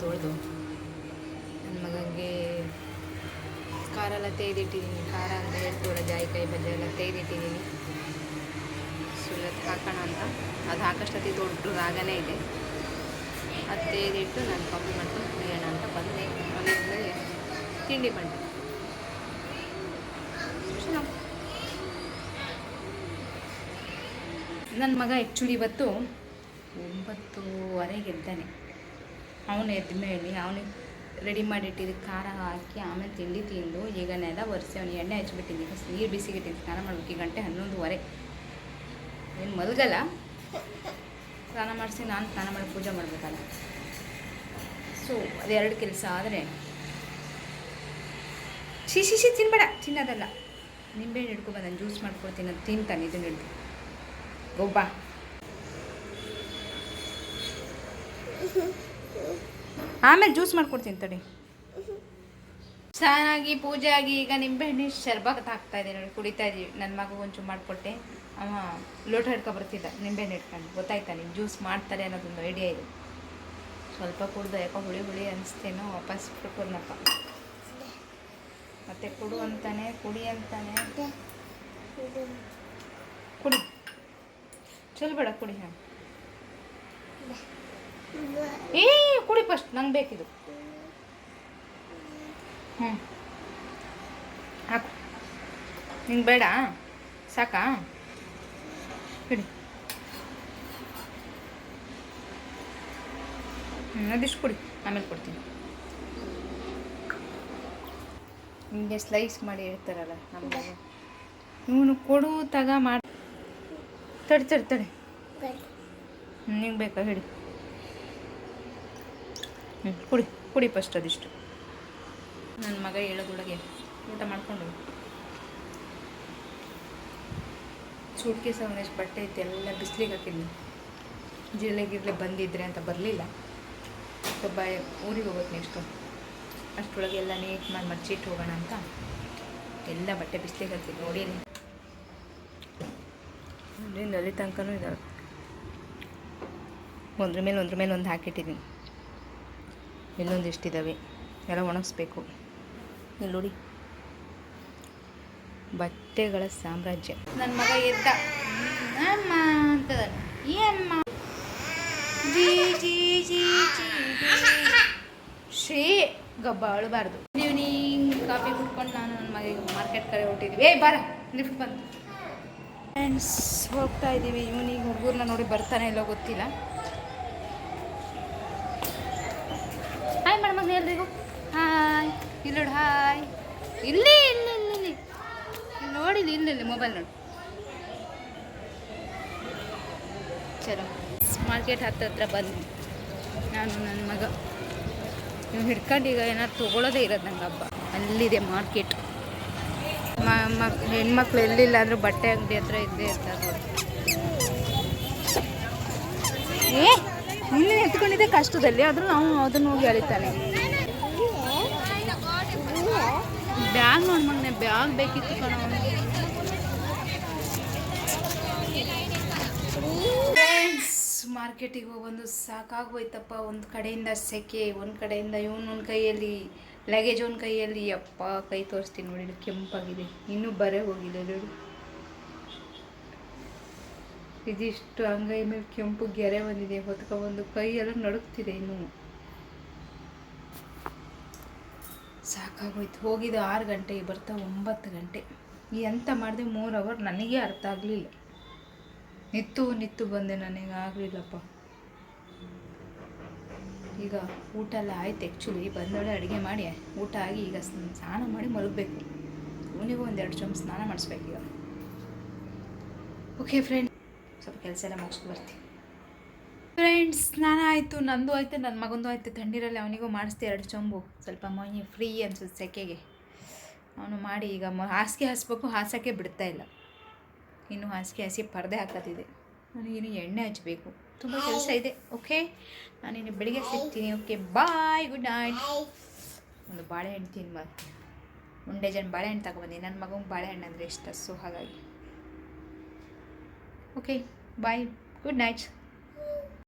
ತೊಳೆದು ನನ್ನ ಮಗನಿಗೆ ಖಾರ ಎಲ್ಲ ತೆಗೆದಿಟ್ಟಿದ್ದೀನಿ. ಖಾರ ಅಂದರೆ ಹೇಳ್ತೀವಲ್ಲ, ಜಾಯಿಕಾಯಿ ಬಜ್ಜೆ ಎಲ್ಲ ತೆಗೆದಿಟ್ಟಿದ್ದೀನಿ. ಸುಲತ್ ಹಾಕೋಣ ಅಂತ. ಅದು ಹಾಕೋಷ್ಟೊತ್ತಿ ದೊಡ್ಡ ರಾಗನೇ ಇದೆ. ಅದು ತೆಗೆದಿಟ್ಟು ನಾನು ಕಮ್ಮಿ ಮಾಡ್ಕೊಂಡು ಕುಡಿಯೋಣ ಅಂತ ಬಂದೆ. ಮನೆಯಿಂದಲೇ ತಿಂಡಿ ಬಂಡೆ ನನ್ನ ಮಗ ಆ್ಯಕ್ಚುಲಿ ಇವತ್ತು ಒಂಬತ್ತೂವರೆಗೆ ಎದ್ದಾನೆ. ಅವನು ಎದ್ದ ಮೇಲೆ ಅವನಿಗೆ ರೆಡಿ ಮಾಡಿಟ್ಟಿದ್ದು ಖಾರ ಹಾಕಿ ಆಮೇಲೆ ತಿಂಡಿ ತಿಂದು ಈಗ ನೆಲ ಒರೆಸಿ ಅವನು ಎಣ್ಣೆ ಹಚ್ಬಿಟ್ಟಿದ್ದೀನಿ ನೀರು ಬಿಸಿಗಿಟ್ಟಿದ್ದು ಸ್ನಾನ ಮಾಡ್ಬೇಕು. ಈ ಗಂಟೆ ಹನ್ನೊಂದುವರೆ. ಏನು ಮಲಗಲ್ಲ? ಸ್ನಾನ ಮಾಡಿಸಿ ನಾನು ಸ್ನಾನ ಮಾಡಿ ಪೂಜೆ ಮಾಡಬೇಕಲ್ಲ. ಸೊ ಅದೆರಡು ಕೆಲಸ ಆದರೆ ಶಿ ಶಿ ಶಿ ತಿನ್ಬೇಡ. ತಿನ್ನೋದಲ್ಲ. ನಿಂಬೆ ಹಿಡ್ಕೊಬ ನಾನು ಜ್ಯೂಸ್ ಮಾಡ್ಕೊಡ್ತೀನಿ ಅದು ತಿಂತಾನೆ ಇದನ್ನ ಹಿಡ್ದು. ಗೊಬ್ಬ ಆಮೇಲೆ ಜ್ಯೂಸ್ ಮಾಡ್ಕೊಡ್ತೀನಿ ತಡಿ. ಚೆನ್ನಾಗಿ ಪೂಜೆ ಆಗಿ ಈಗ ನಿಂಬೆಹಣ್ಣಿನ ಶರ್ಬತ್ ಹಾಕ್ತಾ ಇದ್ದೀನಿ ನೋಡಿ, ಕುಡಿತಾ ಇದೀವಿ ನನ್ನ ಮಗು ಒಂಚೂರು ಮಾಡಿಕೊಟ್ಟೆ. ಅವ ಲೋಟ ಹಿಡ್ಕೊ ಬರ್ತಿದ್ದ. ನಿಂಬೆಹಣ್ಣು ಹಿಡ್ಕೊಂಡು. ಗೊತ್ತಾಯ್ತಾ ನಿಮ್ಗೆ ಜ್ಯೂಸ್ ಮಾಡ್ತಾರೆ ಅನ್ನೋದೊಂದು ಐಡಿಯಾ ಇದೆ. ಸ್ವಲ್ಪ ಕುಡ್ದು ಯಾಕೋ ಹುಳಿ ಹುಳಿ ಅನಿಸ್ತೇನೋ, ವಾಪಸ್ ಕುಡ್ಕೊಂಡಪ್ಪ ಮತ್ತೆ ಕೊಡು ಅಂತಾನೆ, ಕುಡಿ ಅಂತಾನೆ. ಕುಡಿ. ಚೆಲ್ಬೇಡ ಕುಡಿ ಹಾಂ. ಏ ಕುಡಿ ಫಸ್ಟ್ ನಂಗೆ ಬೇಕಿದು. ಹ್ಞೂ ಹಾಕು. ನಿಂಗೆ ಬೇಡ. ಸಾಕಾ? ಹಿಡಿ. ಹ್ಞೂ ಅದಿಷ್ಟು ಕೊಡಿ. ಆಮೇಲೆ ಕೊಡ್ತೀನಿ. ನಿಮಗೆ ಸ್ಲೈಸ್ ಮಾಡಿ ಹೇಳ್ತಾರಲ್ಲ ನಮಗೆ. ಇವನು ಕೊಡು ತಗ ಮಾಡಿ. ತಡಿ ತಡಿ ತಡಿ. ನಿಂಗೆ ಬೇಕಾ? ಹೇಳಿ ಕುಡಿ ಕುಡಿ ಫಸ್ಟ್ ಅದಿಷ್ಟು. ನನ್ನ ಮಗ ಹೇಳೋದೊಳಗೆ ಊಟ ಮಾಡ್ಕೊಂಡು ಸೂಟ್ಕೇಸ್ ಅವನೆಷ್ಟು ಬಟ್ಟೆ ಇತ್ತು ಎಲ್ಲ ಬಿಸಿಲಿಗೆ ಹಾಕಿದ್ನಿ. ಜಿರಳೆ ಗಿರಳೆ ಬಂದಿದ್ರೆ ಅಂತ ಬರಲಿಲ್ಲ. ಒಬ್ಬ ಊರಿಗೆ ಹೋಗೋದು ನೆಕ್ಸ್ಟು. ಅಷ್ಟೊಳಗೆ ಎಲ್ಲ ನೀಟ್ ಮಾಡಿ ಮಚ್ಚಿಟ್ಟು ಹೋಗೋಣ ಅಂತ. ಎಲ್ಲ ಬಟ್ಟೆ ಬಿಸಿಲಿಗೆ ಹಾಕಿದ್ದು ನೋಡಿ ಅಲ್ಲಿ ತನಕನೂ ಇದ್ದಾವೆ ಒಂದ್ರ ಮೇಲೆ ಒಂದ್ರ ಮೇಲೆ ಒಂದು ಹಾಕಿಟ್ಟಿದ್ದೀನಿ ಇಲ್ಲೊಂದು ಇಷ್ಟಿದ್ದಾವೆ ಎಲ್ಲ ಒಣಗಿಸ್ಬೇಕು. ಇಲ್ಲಿ ನೋಡಿ. ಬಟ್ಟೆಗಳ ಸಾಮ್ರಾಜ್ಯ. ನನ್ನ ಮಗ ಎದ್ದ. ಅಮ್ಮ ಅಂತದ ಈ ಜಿ ಜಿ ಜಿ ಶ್ರೀ ಗಬ್ಬ ಅಳಬಾರ್ದು ಈವ್ನಿಂಗ್ ಕಾಫಿ ಕುಡ್ಕೊಂಡು ನಾನು ನನ್ನ ಮಗ ಮಾರ್ಕೆಟ್ ಕಡೆ ಹೊಟ್ಟಿದ್ವಿ ಏ ಬರ. ಲಿಫ್ಟ್ ಬಂತು ಫ್ರೆಂಡ್ಸ್ ಹೋಗ್ತಾ ಇದ್ದೀವಿ ಇವನಿಗೆ ಹುಡುಗರನ್ನ ನೋಡಿ ಬರ್ತಾನೆ ಇಲ್ಲೋ ಗೊತ್ತಿಲ್ಲ. ಹಾಯ್ ಮೇಡಮ್ ಎಲ್ರಿಗೂ. ಹಾಯ್. ಇಲ್ಲಿ ನೋಡಿ, ಹಾಯ್. ಇಲ್ಲಿ ಇಲ್ಲಿ ಇಲ್ಲಿ ನೋಡಿಲ್ಲ ಇಲ್ಲಿ ಮೊಬೈಲ್ ನೋಡಿ. ಚಲೋ. ಮಾರ್ಕೆಟ್ ಹತ್ತತ್ರ ಬಂದು. ನಾನು ನನ್ನ ಮಗ. ನೀವು ಹಿಡ್ಕೊಂಡು ಈಗ ಏನಾದ್ರು ತೊಗೊಳೋದೇ ಇರೋದು ನಂಗೆ ಹಬ್ಬ. ಅಲ್ಲಿದೆ ಮಾರ್ಕೆಟ್ ಹೆಣ್ಮಕ್ಳು ಎಲ್ಲಿಲ್ಲ ಅಂದ್ರೆ ಬಟ್ಟೆ ಅಂಗಡಿ ಹತ್ರ ಇದ್ದೇ ಇರ್ತಾರೆ ಏ! ನಿನ್ನೆ ಎತ್ಕೊಂಡಿದ್ದೆ ಕಷ್ಟದಲ್ಲಿ, ಆದರೂ ನಾವು ಅದನ್ನು ಹೋಗಿ ಅಳಿತಾನೆ. ಬ್ಯಾಗ್ ನೋಡಿ ಮೊನ್ನೆ ಬ್ಯಾಗ್ ಬೇಕಿತ್ತು ಕಣ. ಮಾರ್ಕೆಟಿಗೆ ಹೋಗೊಂದು ಸಾಕಾಗೋಯ್ತಪ್ಪ ಒಂದು ಕಡೆಯಿಂದ ಸೆಕೆ, ಒಂದು ಕಡೆಯಿಂದ ಇವನೊಂದು ಕೈಯಲ್ಲಿ ಲಗೇಜ್ ಒಂದು ಕೈಯಲ್ಲಿ. ಅಪ್ಪ ಕೈ ತೋರಿಸ್ತೀನಿ ನೋಡಿ ಇಲ್ಲಿ ಕೆಂಪಾಗಿದೆ. ಇನ್ನೂ ಬರೇ ಹೋಗಿದೆ, ನೋಡಿ. ಇದಿಷ್ಟು ಅಂಗೈ ಮೇಲೆ ಕೆಂಪು ಗೆರೆ ಬಂದಿದೆ. ಹೊತ್ಕೊಬಂದು ಕೈ ಎಲ್ಲ ನಡುಗ್ತಿದೆ ಇನ್ನೂ. ಸಾಕಾಗೋಯ್ತು. ಹೋಗಿದ್ದು ಆರು ಗಂಟೆಗೆ ಬರ್ತಾ ಒಂಬತ್ತು ಗಂಟೆ. ಎಂತ ಮಾಡಿದೆ ಮೂರು ಅವರ್ ನನಗೆ ಅರ್ಥ ಆಗಲಿಲ್ಲ. ನಿತ್ತು ನಿತ್ತು ಬಂದೆ ನನಗೆ ಆಗಲಿಲ್ಲಪ್ಪ. ಈಗ ಊಟ ಎಲ್ಲ ಆಯ್ತು. ಆ್ಯಕ್ಚುಲಿ ಬಂದವಳೆ ಅಡುಗೆ ಮಾಡಿ, ಊಟ ಆಗಿ ಈಗ ಸ್ನ- ಸ್ನಾನ ಮಾಡಿ ಮಲಗಬೇಕು. ಅವನಿಗೂ ಒಂದೆರಡು ಚಮ್ ಸ್ನಾನ ಮಾಡಿಸ್ಬೇಕು ಈಗ. ಓಕೆ ಫ್ರೆಂಡ್ ಸ್ವಲ್ಪ ಕೆಲಸ ಎಲ್ಲ ಮುಗಿಸ್ಕೊ ಬರ್ತೀನಿ. ಫ್ರೆಂಡ್ಸ್ ಸ್ನಾನ ಆಯಿತು ನಂದು ಆಯಿತು ನನ್ನ ಮಗಂದು ಆಯಿತು. ತಣ್ಣೀರಲ್ಲಿ ಅವನಿಗೂ ಮಾಡಿಸ್ತೆ ಎರಡು ಚೊಂಬು. ಸ್ವಲ್ಪ ಮೈ ಫ್ರೀ ಅನ್ಸುತ್ತೆ ಸೆಕೆಗೆ. ಅವನು ಮಾಡಿ ಈಗ ಮ ಹಾಸಿಗೆ ಹಾಸ್ಬೇಕು ಹಾಸೋಕ್ಕೆ ಬಿಡ್ತಾ ಇಲ್ಲ. ಇನ್ನು ಹಾಸಿಗೆ ಹಾಸಿ ಪರದೆ ಹಾಕೋದಿದೆ ನನಗಿನ್ನು ಎಣ್ಣೆ ಹಚ್ಚಬೇಕು ತುಂಬ ಕೆಲಸ ಇದೆ ಓಕೆ ನಾನಿನ್ನು ಬೆಳಿಗ್ಗೆ ಸಿಗ್ತೀನಿ ಓಕೆ ಬಾಯ್ ಗುಡ್ ನೈಟ್ ಒಂದು ಬಾಳೆಹಣ್ಣು ತಿನ್ಬಾರ್ದು ಒಂದು ಡಜನ್ ಬಾಳೆಹಣ್ಣು ತಗೊಬಂದಿ ನನ್ನ ಮಗಂಗೆ ಬಾಳೆಹಣ್ಣು ಅಂದರೆ ಇಷ್ಟ ಸೊ ಹಾಗಾಗಿ. Okay bye good night